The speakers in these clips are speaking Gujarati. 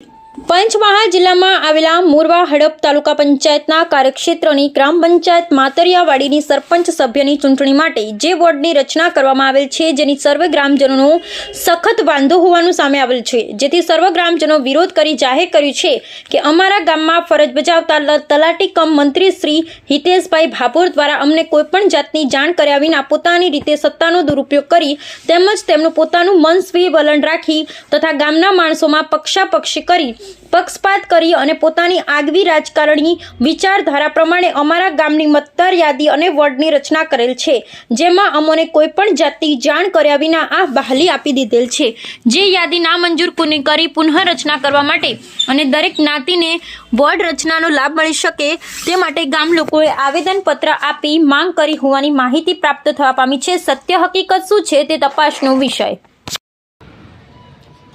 you પંચમહાલ જિલ્લામાં આવેલા મોરવા હડપ તાલુકા પંચાયતના કાર્યક્ષેત્રની ગ્રામ પંચાયત માતરિયાવાડીની સરપંચ સભ્યની ચૂંટણી માટે જે વોર્ડની રચના કરવામાં આવેલ છે, જેની સર્વે ગ્રામજનોનો સખત વાંધો હોવાનું સામે આવેલ છે. જેથી સર્વ ગ્રામજનો વિરોધ કરી જાહેર કર્યું છે કે અમારા ગામમાં ફરજ બજાવતા તલાટી કમ મંત્રી શ્રી હિતેશભાઈ ભાભોર દ્વારા અમને કોઈપણ જાતની જાણ કર્યા વિના પોતાની રીતે સત્તાનો દુરુપયોગ કરી તેમજ તેમનું પોતાનું મન સ્વી વલણ રાખી તથા ગામના માણસોમાં પક્ષાપક્ષી કરી પક્ષપાત કરી અને પોતાની આગવી રાજકારણી વિચારધારા પ્રમાણે અમારા ગામની મતદાર યાદી અને વોર્ડની રચના કરેલ છે, જેમાં અમોને કોઈ પણ જાતની જાણ કર્યા વિના આ બહાલી આપી દીધેલ છે. જે યાદી નામંજૂર કરી પુનઃરચના કરવા માટે અને દરેક જ્ઞાતિને વોર્ડ રચનાનો લાભ મળી શકે તે માટે ગામ લોકોએ આવેદનપત્ર આપી માંગ કરી હોવાની માહિતી પ્રાપ્ત થવા પામી છે. સત્ય હકીકત શું છે તે તપાસનો વિષય.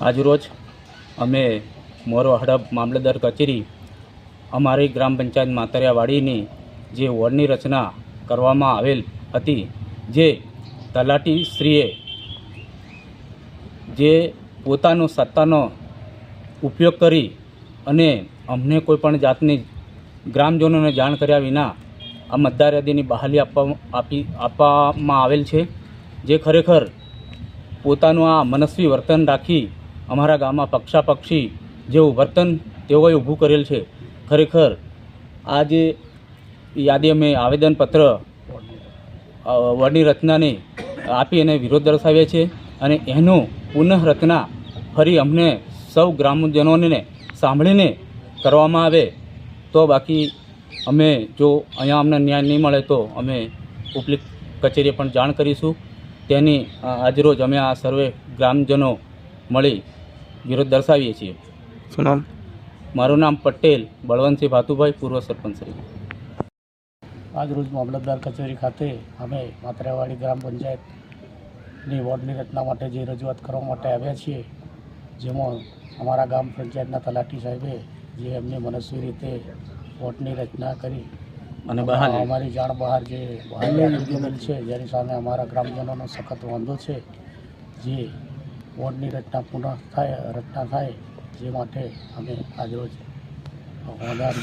આજરોજ અમે મોરો હડપ મામલતદાર કચેરી અમારી ગ્રામ પંચાયત માતરિયાવાડીની જે વોર્ડની રચના કરવામાં આવેલ હતી, જે તલાટી શ્રીએ જે પોતાનો સત્તાનો ઉપયોગ કરી અને અમને કોઈપણ જાતની ગ્રામજનોને જાણ કર્યા વિના આ મતદાર યાદીની બહાલી આપવા, આપી, આપવામાં આવેલ છે, જે ખરેખર પોતાનું આ મનસ્વી વર્તન રાખી અમારા ગામમાં પક્ષાપક્ષી જેવું વર્તન તેઓએ ઊભું કરેલ છે. ખરેખર આ જે યાદી અમે આવેદનપત્ર વડની રચનાને આપી અને વિરોધ દર્શાવીએ છીએ અને એનું પુનઃરચના ફરી અમને સૌ ગ્રામજનોને સાંભળીને કરવામાં આવે તો બાકી અમે જો અહીંયા અમને ન્યાય નહીં મળે તો અમે ઉપલી કચેરીએ પણ જાણ કરીશું. તેની આજરોજ અમે આ સર્વે ગ્રામજનો મળી વિરોધ દર્શાવીએ છીએ. શું નામ? મારું નામ પટેલ બળવંતસિંહ ભાતુભાઈ પૂર્વ સરપંચ શ્રી આજરોજ મામલતદાર કચેરી ખાતે અમે માતરેવાડી ગ્રામ પંચાયતની વોર્ડની રચના માટે જે રજૂઆત કરવા માટે આવ્યા છીએ જેમાં અમારા ગામ પંચાયતના તલાટી સાહેબે જે એમને મનસ્વી રીતે વોર્ડની રચના કરી અને બહાર અમારી જાણ બહાર જે બહાલી છે જેની સામે અમારા ગ્રામજનોનો સખત વાંધો છે જે વોર્ડની રચના પુનઃ થાય રચના થાય જે માટે અમે આજરોજ હોનાર